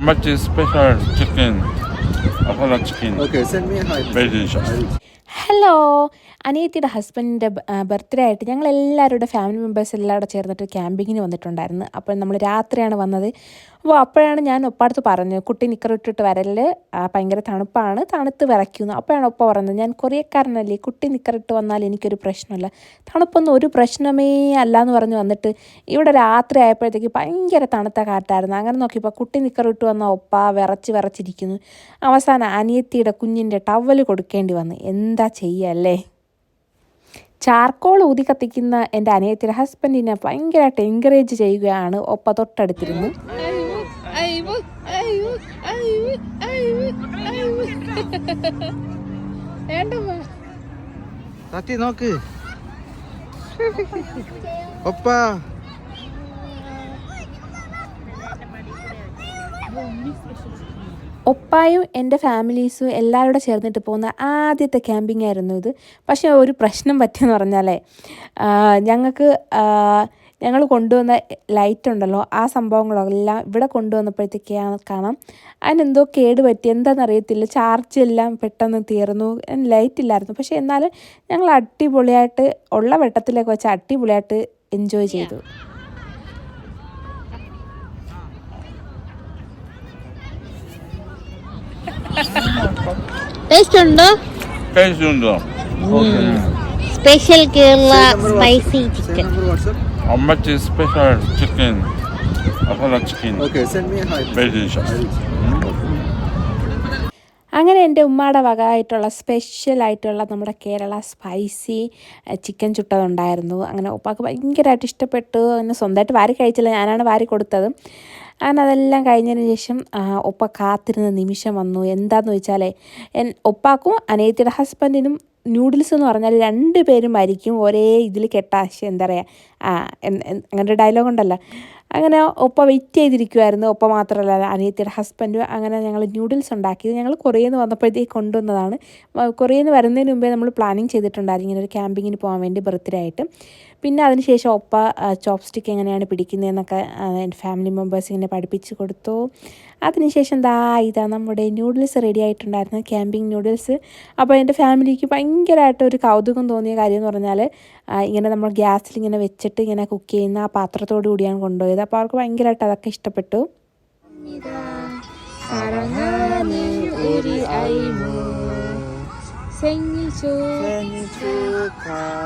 much special chicken? Apollo chicken. Okay, send me a hi. Very delicious. Hello അനിയത്തിയുടെ ഹസ്ബൻഡിന്റെ birthday ആയിട്ട് ഞങ്ങൾ എല്ലാവരുടെ ഫാമിലി മെമ്പേഴ്സ് എല്ലാവരും ചേർന്നിട്ട് ക്യാമ്പിങ്ങിന് വന്നിട്ടുണ്ടായിരുന്നു. അപ്പോൾ നമ്മൾ രാത്രിയാണ് വന്നത്. അപ്പോൾ അപ്പോഴാണ് ഞാൻ ഒപ്പടുത്ത് പറഞ്ഞു കുട്ടി നിക്കർ ഇട്ടിട്ട് വരൽ ഭയങ്കര തണുപ്പാണ് തണുത്ത് വിറയ്ക്കുന്നു. അപ്പോഴാണ് ഒപ്പ പറഞ്ഞത് ഞാൻ കൊറിയക്കാരനല്ലേ കുട്ടി നിക്കറിട്ട് വന്നാൽ എനിക്കൊരു പ്രശ്നമില്ല. തണുപ്പൊന്നും ഒരു പ്രശ്നമേ അല്ല എന്ന് പറഞ്ഞ് വന്നിട്ട് ഇവിടെ രാത്രി ആയപ്പോഴത്തേക്ക് ഭയങ്കര തണുത്ത കാറ്റായിരുന്നു. അങ്ങനെ നോക്കിയപ്പോൾ കുട്ടി നിക്കറിട്ട് വന്ന ഒപ്പ വിറച്ച് വിറച്ചിരിക്കുന്നു. അവസാനം അനിയത്തിയുടെ കുഞ്ഞിന്റെ ടവൽ കൊടുക്കേണ്ടി വന്നു. എന്താ ചെയ്യല്ലേ? ചാർക്കോൾ ഊതി കത്തിക്കുന്ന എന്റെ അനിയത്തിയുടെ ഹസ്ബൻഡിനെ ഭയങ്കരമായിട്ട് എൻകറേജ് ചെയ്യുകയാണ് ഒപ്പ തൊട്ടടുത്തിരുന്ന്. നോക്ക്. ഒപ്പ. ഒപ്പായും എന്റെ ഫാമിലീസും എല്ലാവരും ചേർന്നിട്ട് പോകുന്ന ആദ്യത്തെ ക്യാമ്പിംഗ് ആയിരുന്നു ഇത്. പക്ഷേ ഒരു പ്രശ്നം പറ്റിയെന്ന് പറഞ്ഞാലേ ഞങ്ങൾക്ക് ഞങ്ങൾ കൊണ്ടുവന്ന ലൈറ്റ് ഉണ്ടല്ലോ ആ സംഭവങ്ങളെല്ലാം ഇവിടെ കൊണ്ടുവന്നപ്പോഴത്തേക്കാണ് കാണാം. അതിനെന്തോ കേട് പറ്റി എന്താണെന്നറിയത്തില്ല. ചാർജ് എല്ലാം പെട്ടെന്ന് തീർന്നു. ലൈറ്റ് ഇല്ലായിരുന്നു. പക്ഷേ എന്നാലും ഞങ്ങൾ അടിപൊളിയായിട്ട് ഉള്ള വെട്ടത്തിലൊക്കെ വെച്ച് അടിപൊളിയായിട്ട് എൻജോയ് ചെയ്തു ടേസ്റ്റ് ഉണ്ടോ Taste undo. Special Kerala Say number what- spicy Say chicken WhatsApp. How much is special chicken Apollo chicken Okay, chicken me a hi. Very delicious. I will. അങ്ങനെ എന്റെ ഉമ്മയുടെ വക ആയിട്ടുള്ള സ്പെഷ്യലായിട്ടുള്ള നമ്മുടെ കേരള സ്പൈസി ചിക്കൻ ചുട്ടതുണ്ടായിരുന്നു. അങ്ങനെ ഉപ്പാക്ക് ഭയങ്കരമായിട്ട് ഇഷ്ടപ്പെട്ടു. അങ്ങനെ സ്വന്തമായിട്ട് വാരി കഴിച്ചില്ല. ഞാനാണ് വാരി കൊടുത്തത്. അങ്ങനെ അതെല്ലാം കഴിഞ്ഞതിന് ശേഷം ഒപ്പ കാത്തിരുന്ന നിമിഷം വന്നു. എന്താന്ന് വെച്ചാലേ എൻ ഉപ്പാക്കും അനിയത്തിയുടെ ഹസ്ബൻഡിനും നൂഡിൽസ് എന്ന് പറഞ്ഞാൽ രണ്ട് പേരും മരിക്കും ഒരേ ഇതിൽ കെട്ടാശ എന്താ പറയുക അങ്ങനെ ഡയലോഗ് ഉണ്ടല്ലോ. അങ്ങനെ ഒപ്പ വെയിറ്റ് ചെയ്തിരിക്കുമായിരുന്നു ഒപ്പ മാത്രമല്ല അനിയത്തിയുടെ ഹസ്ബൻഡും അങ്ങനെ ഞങ്ങൾ ന്യൂഡിൽസ് ഉണ്ടാക്കിയത് ഞങ്ങൾ കൊറിയയിൽ നിന്ന് വന്നപ്പോഴത്തേക്ക് കൊണ്ടുവന്നതാണ്. കൊറിയയിൽ നിന്ന് വരുന്നതിന് മുമ്പേ നമ്മൾ പ്ലാനിങ് ചെയ്തിട്ടുണ്ടായിരുന്നു ഇങ്ങനെ ഒരു ക്യാമ്പിങ്ങിന് പോകാൻ വേണ്ടി ബർത്ത്ഡേ ആയിട്ട്. പിന്നെ അതിനുശേഷം ഒപ്പ ചോപ്സ്റ്റിക്ക് എങ്ങനെയാണ് പിടിക്കുന്നതെന്നൊക്കെ എന്റെ ഫാമിലി മെമ്പേഴ്സ് ഇങ്ങനെ പഠിപ്പിച്ച് കൊടുത്തു. അതിനുശേഷം ദാ ഇതാ നമ്മുടെ ന്യൂഡിൽസ് റെഡി ആയിട്ടുണ്ടായിരുന്നു ക്യാമ്പിങ് ന്യൂഡിൽസ് അപ്പോൾ എന്റെ ഫാമിലിക്ക് ഭയങ്കരമായിട്ട് ഒരു കൗതുകം തോന്നിയ കാര്യം എന്ന് പറഞ്ഞാൽ ഇങ്ങനെ നമ്മൾ ഗ്യാസിൽ ഇങ്ങനെ വെച്ചിട്ട് ഇങ്ങനെ കുക്ക് ചെയ്യുന്ന ആ പാത്രത്തോടു കൂടിയാണ് കൊണ്ടുപോയത്. അപ്പോൾ അവർക്ക് ഭയങ്കരമായിട്ട് അതൊക്കെ ഇഷ്ടപ്പെട്ടു 생일 생일 축하합니다